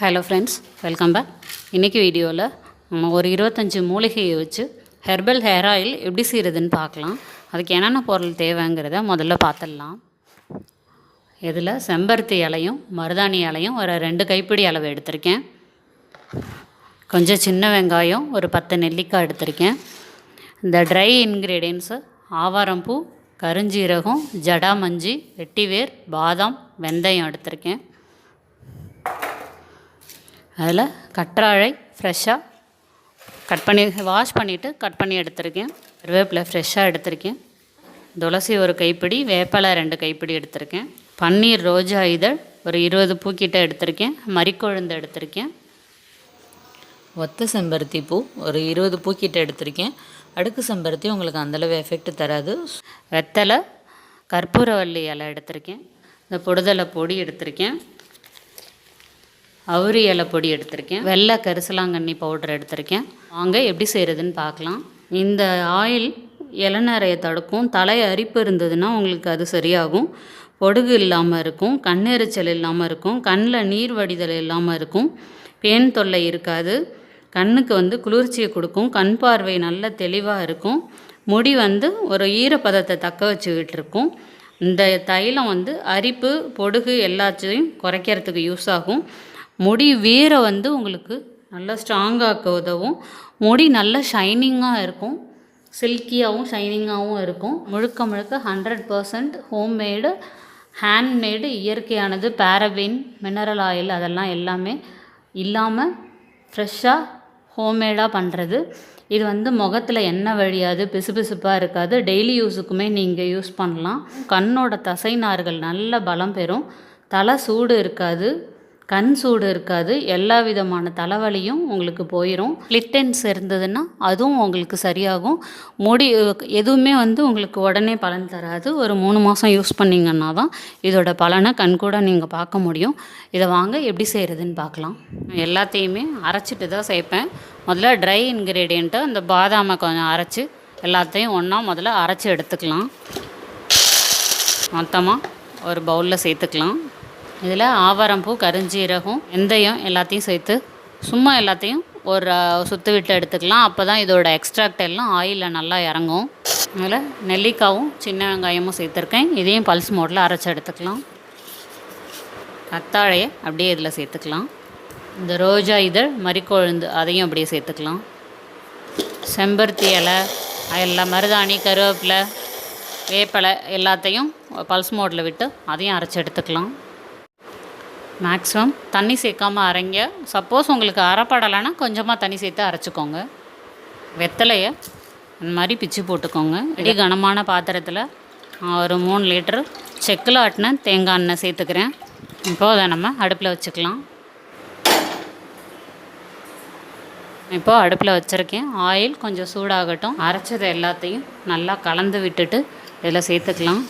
Hello friends welcome back இன்றைக்கி வீடியோவில் நம்ம ஒரு இருபத்தஞ்சி மூலிகையை வச்சு ஹெர்பல் ஹேர் ஆயில் எப்படி செய்கிறதுன்னு பார்க்கலாம். அதுக்கு என்னென்ன பொருள் தேவைங்கிறத முதல்ல பார்த்துடலாம். இதில் செம்பருத்தி இலையும் மருதாணி இலையும் ஒரு ரெண்டு கைப்பிடி அளவு எடுத்திருக்கேன். கொஞ்சம் சின்ன வெங்காயம் ஒரு பத்து நெல்லிக்காய் எடுத்திருக்கேன். இந்த ட்ரை இன்க்ரீடியன்ஸு ஆவாரம்பூ கருஞ்சீரகம் ஜடாமஞ்சி வெட்டிவேர் பாதாம் வெந்தயம் எடுத்திருக்கேன். அதில் கற்றாழை ஃப்ரெஷ்ஷாக கட் பண்ணி வாஷ் பண்ணிவிட்டு கட் பண்ணி எடுத்திருக்கேன். கருவேப்பிலை ஃப்ரெஷ்ஷாக எடுத்திருக்கேன். துளசி ஒரு கைப்பிடி வேப்பலை ரெண்டு கைப்பிடி எடுத்திருக்கேன். பன்னீர் ரோஜா இதழ் ஒரு இருபது பூக்கிட்ட எடுத்திருக்கேன். மறிக்கொழுந்து எடுத்திருக்கேன். ஒத்த செம்பருத்தி பூ ஒரு இருபது பூக்கிட்ட எடுத்திருக்கேன். அடுக்கு செம்பருத்தி உங்களுக்கு அந்தளவு எஃபெக்ட் தராது. வெத்தலை கற்பூரவல்லி இலை எடுத்திருக்கேன். இந்த பொடுதலை பொடி எடுத்திருக்கேன். அவுரி இலை பொடி எடுத்திருக்கேன். வெள்ளை கரிசலாங்கண்ணி பவுடர் எடுத்திருக்கேன். வாங்க எப்படி செய்கிறதுன்னு பார்க்கலாம். இந்த ஆயில் இளநரையை தடுக்கும். தலை அரிப்பு இருந்ததுன்னா உங்களுக்கு அது சரியாகும். பொடுகு இல்லாமல் இருக்கும். கண்ணெரிச்சல் இல்லாமல் இருக்கும். கண்ணில் நீர் வடிதல் இல்லாமல் இருக்கும். பேன் தொல்லை இருக்காது. கண்ணுக்கு வந்து குளிர்ச்சியை கொடுக்கும். கண் பார்வை நல்ல தெளிவாக இருக்கும். முடி வந்து ஒரு ஈரப்பதத்தை தக்க வச்சுக்கிட்டு இருக்கும் இந்த தைலம் வந்து அரிப்பு பொடுகு எல்லாத்தையும் குறைக்கிறதுக்கு யூஸ் ஆகும். முடி வீரை வந்து உங்களுக்கு நல்லா ஸ்ட்ராங்காக்க உதவும். முடி நல்லா ஷைனிங்காக இருக்கும். சில்கியாகவும் ஷைனிங்காகவும் இருக்கும். முழுக்க முழுக்க ஹண்ட்ரட் பர்சன்ட் ஹோம்மேடு ஹேண்ட்மேடு இயற்கையானது பேரபின் மினரல் ஆயில் அதெல்லாம் எல்லாமே இல்லாமல் ஃப்ரெஷ்ஷாக ஹோம்மேடாக பண்ணுறது இது வந்து முகத்தில் எண்ணெய் வழியாது பிசுபிசுப்பாக இருக்காது. டெய்லி யூஸுக்குமே நீங்கள் யூஸ் பண்ணலாம். கண்ணோட தசை நார்கள் நல்ல பலம் பெறும். தலை சூடு இருக்காது. கண் சூடு இருக்காது எல்லா விதமான தலைவலியும் உங்களுக்கு போயிடும் லிட்டன்ஸ் இருந்ததுன்னா அதுவும் உங்களுக்கு சரியாகும். முடி எதுவுமே வந்து உங்களுக்கு உடனே பலன் தராது. ஒரு மூணு மாதம் யூஸ் பண்ணிங்கன்னா தான் இதோட பலனை கண்கூட நீங்கள் பார்க்க முடியும். இதை வாங்க எப்படி செய்கிறதுன்னு பார்க்கலாம். எல்லாத்தையுமே அரைச்சிட்டு தான் சேர்ப்பேன். முதல்ல ட்ரை இன்க்ரீடியண்ட்டு அந்த பாதாமை கொஞ்சம் அரைச்சி எல்லாத்தையும் ஒன்றா முதல்ல அரைச்சி எடுத்துக்கலாம். மொத்தமாக ஒரு பவுலில் சேர்த்துக்கலாம். இதில் ஆவாரம்பூ கருஞ்சீரகம் வெந்தயம் எல்லாத்தையும் சேர்த்து சும்மா எல்லாத்தையும் ஒரு சுற்று விட்டு எடுத்துக்கலாம். அப்போ தான் இதோட எக்ஸ்ட்ராக்ட் எல்லாம் ஆயிலில் நல்லா இறங்கும். அதில் நெல்லிக்காவும் சின்ன வெங்காயமும் சேர்த்துருக்கேன். இதையும் பல்ஸ் மோட்டில் அரைச்சி எடுத்துக்கலாம். கத்தாழையை அப்படியே இதில் சேர்த்துக்கலாம். இந்த ரோஜா இதழ் மறிக்கொழுந்து அதையும் அப்படியே சேர்த்துக்கலாம். செம்பருத்தி இலை எல்லாம் மருதாணி கருவேப்பிலை வேப்பலை எல்லாத்தையும் பல்ஸ் மோட்டில் விட்டு அதையும் அரைச்சி எடுத்துக்கலாம். மேக்ஸிமம் தண்ணி சேர்க்காமல் அரைங்க. சப்போஸ் உங்களுக்கு அரைப்படலைன்னா கொஞ்சமாக தண்ணி சேர்த்து அரைச்சிக்கோங்க. வெத்தலையை அந்த மாதிரி பிச்சு போட்டுக்கோங்க. இடி கனமான பாத்திரத்தில் ஒரு மூணு லிட்டரு செக்கில் ஆட்டின தேங்காய் எண்ணெய் சேர்த்துக்கிறேன். இப்போது அதை நம்ம அடுப்பில் வச்சுக்கலாம். இப்போது அடுப்பில் வச்சுருக்கேன். ஆயில் கொஞ்சம் சூடாகட்டும். அரைச்சது எல்லாத்தையும் நல்லா கலந்து விட்டுட்டு இதில் சேர்த்துக்கலாம்.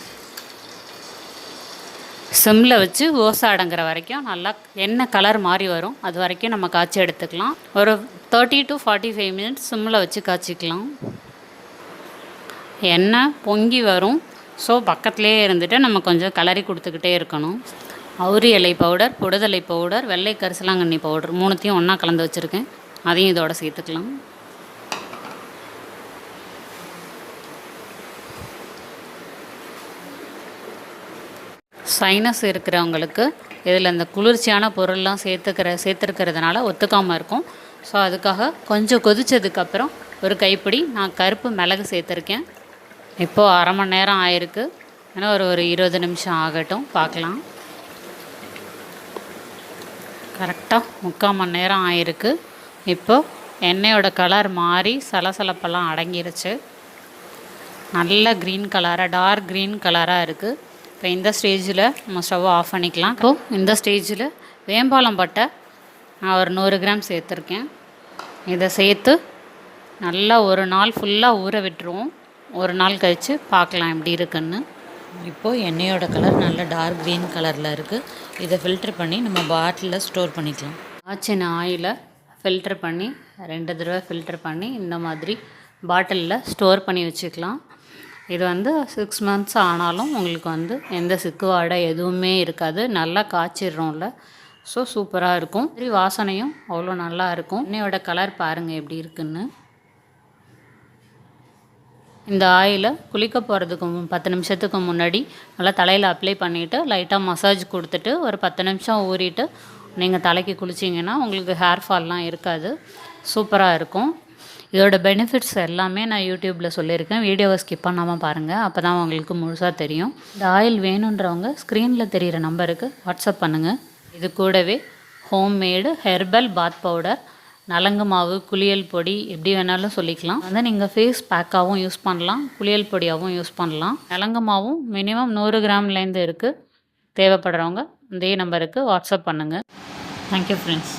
சிம்மில் வச்சு ஓசை அடங்குற வரைக்கும் நல்லா எண்ணெய் கலர் மாறி வரும் அது வரைக்கும் நம்ம காய்ச்சி எடுத்துக்கலாம். ஒரு thirty to forty five minutes சிம்மில் வச்சு காய்ச்சிக்கலாம். எண்ணெய் பொங்கி வரும். ஸோ பக்கத்துலேயே இருந்துட்டு நம்ம கொஞ்சம் கலரி கொடுத்துக்கிட்டே இருக்கணும். அவுரி இலை பவுடர் புடுதலை பவுடர் வெள்ளை கரிசலாங்கண்ணி பவுடர் மூணுத்தையும் ஒன்றா கலந்து வச்சுருக்கேன். அதையும் இதோட சேர்த்துக்கலாம். சைனஸ் இருக்கிறவங்களுக்கு இதில் இந்த குளிர்ச்சியான பொருள்லாம் சேர்த்துக்கிற சேர்த்துருக்கிறதுனால ஒத்துக்காமல் இருக்கும். ஸோ அதுக்காக கொஞ்சம் கொதித்ததுக்கப்புறம் ஒரு கைப்பிடி நான் கருப்பு மிளகு சேர்த்துருக்கேன். இப்போது அரை மணி நேரம் ஆயிருக்கு. ஏன்னா ஒரு ஒரு இருபது நிமிஷம் ஆகட்டும். பார்க்கலாம். கரெக்டாக முக்கால் மணி நேரம் ஆயிருக்கு. இப்போது எண்ணெயோட கலர் மாறி சலசலப்பெல்லாம் அடங்கிருச்சு. நல்ல க்ரீன் கலராக டார்க் க்ரீன் கலராக இருக்குது இப்போ இந்த ஸ்டேஜில் நம்ம ஸ்டவ்வை ஆஃப் பண்ணிக்கலாம். இப்போது இந்த ஸ்டேஜில் வேம்பாலம் பட்டை நான் ஒரு நூறு கிராம் சேர்த்துருக்கேன். இதை சேர்த்து நல்லா ஒரு நாள் ஃபுல்லாக ஊற விட்டுருவோம். ஒரு நாள் கழித்து பார்க்கலாம் எப்படி இருக்குன்னு. இப்போது எண்ணெயோட கலர் நல்ல டார்க் க்ரீன் கலரில் இருக்குது இதை ஃபில்டர் பண்ணி நம்ம பாட்டிலில் ஸ்டோர் பண்ணிக்கலாம். ஆச்சின ஆயிலை ஃபில்டர் பண்ணி ரெண்டு தடவை ஃபில்டர் பண்ணி இந்த மாதிரி பாட்டிலில் ஸ்டோர் பண்ணி வச்சுக்கலாம். இது வந்து சிக்ஸ் மந்த்ஸ் ஆனாலும் உங்களுக்கு வந்து எந்த சிக்கு வாடை எதுவுமே இருக்காது. நல்லா காய்ச்சிடுறோம்ல. ஸோ சூப்பராக இருக்கும். சரி வாசனையும் அவ்வளோ நல்லா இருக்கும். எண்ணெயோட கலர் பாருங்கள் எப்படி இருக்குன்னு. இந்த ஆயிலை குளிக்க போகிறதுக்கு பத்து நிமிஷத்துக்கு முன்னாடி நல்லா தலையில் அப்ளை பண்ணிவிட்டு லைட்டாக மசாஜ் கொடுத்துட்டு ஒரு பத்து நிமிஷம் ஊறிட்டு நீங்கள் தலைக்கு குளிச்சிங்கன்னா உங்களுக்கு ஹேர் ஃபால்லாம் இருக்காது. சூப்பராக இருக்கும். இதோட பெனிஃபிட்ஸ் எல்லாமே நான் யூடியூப்பில் சொல்லியிருக்கேன். வீடியோவை ஸ்கிப் பண்ணாமல் பாருங்கள் அப்போ தான் உங்களுக்கு முழுசாக தெரியும். இந்த ஆயில் வேணுன்றவங்க ஸ்க்ரீனில் தெரிகிற நம்பருக்கு வாட்ஸ்அப் பண்ணுங்கள் இது கூடவே ஹோம்மேடு ஹெர்பல் பாத் பவுடர் நலங்கு மாவு குளியல் பொடி எப்படி வேணாலும் சொல்லிக்கலாம். வந்து நீங்கள் ஃபேஸ் பேக்காகவும் யூஸ் பண்ணலாம். குளியல் பொடியாகவும் யூஸ் பண்ணலாம். நலங்கு மாவும் மினிமம் நூறு கிராம்லேருந்து இருக்குது தேவைப்படுறவங்க இதே நம்பருக்கு வாட்ஸ்அப் பண்ணுங்கள் தேங்க்யூ ஃப்ரெண்ட்ஸ்